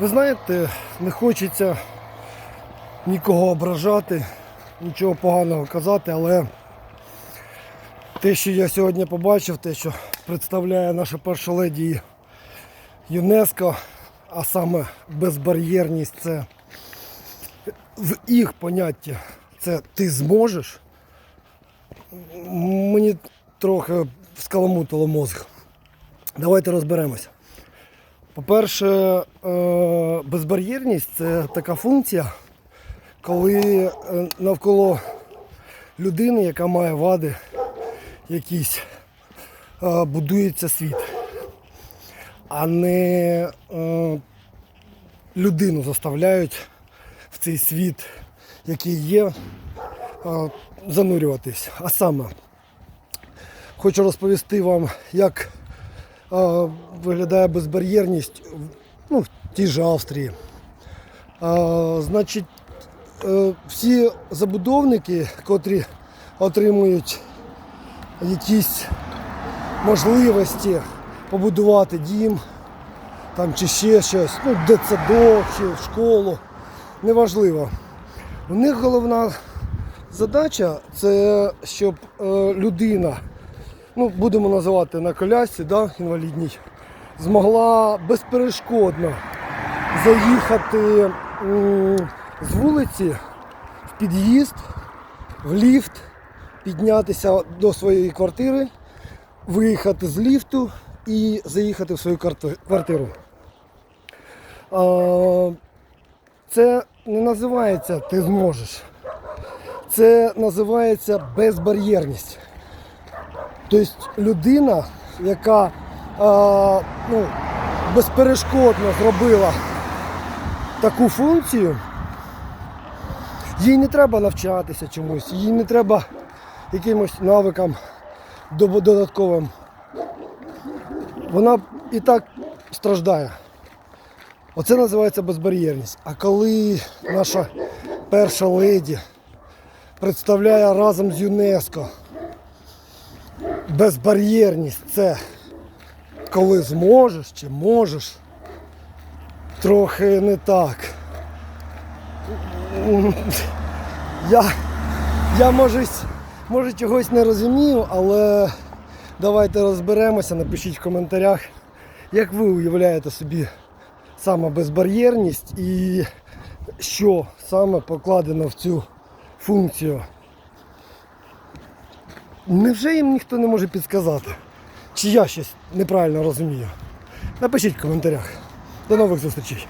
Ви знаєте, не хочеться нікого ображати, нічого поганого казати, але те, що я сьогодні побачив, те, що представляє наша перша леді ЮНЕСКО, а саме безбар'єрність, це в їх понятті це ти зможеш. Мені трохи скаламутило мозг. Давайте розберемося. По-перше, е, безбар'єрність це така функція, коли е, навколо людини, яка має вади якісь, е, будується світ, а не людину заставляють в цей світ, який є, занурюватись. А саме, хочу розповісти вам, як виглядає безбар'єрність ну, в тій же Австрії. Е, Значить, е, всі забудовники, котрі отримують якісь можливості побудувати дім там, чи ще щось, ну, дитсадок, чи школу, неважливо. У них головна задача це щоб е, людина, ну будемо називати на колясці, да, інвалідній, змогла безперешкодно заїхати з вулиці в під'їзд, в ліфт, піднятися до своєї квартири, виїхати з ліфту і заїхати в свою квартиру. Це не називається ти зможеш. Це називається безбар'єрність. Тобто людина, яка а, ну, безперешкодно зробила таку функцію, їй не треба навчатися чомусь, їй не треба якимось навикам додатковим. Вона і так страждає. Оце називається безбар'єрність. А коли наша перша леді представляє разом з ЮНЕСКО безбар'єрність це коли зможеш чи можеш, трохи не так. Я, я може, може чогось не розумію, але давайте розберемося, напишіть в коментарях, як ви уявляєте собі саме безбар'єрність і що саме покладено в цю функцію. Невже їм ніхто не може підказати? Чи я щось неправильно розумію? Напишіть в коментарях. До нових зустрічей.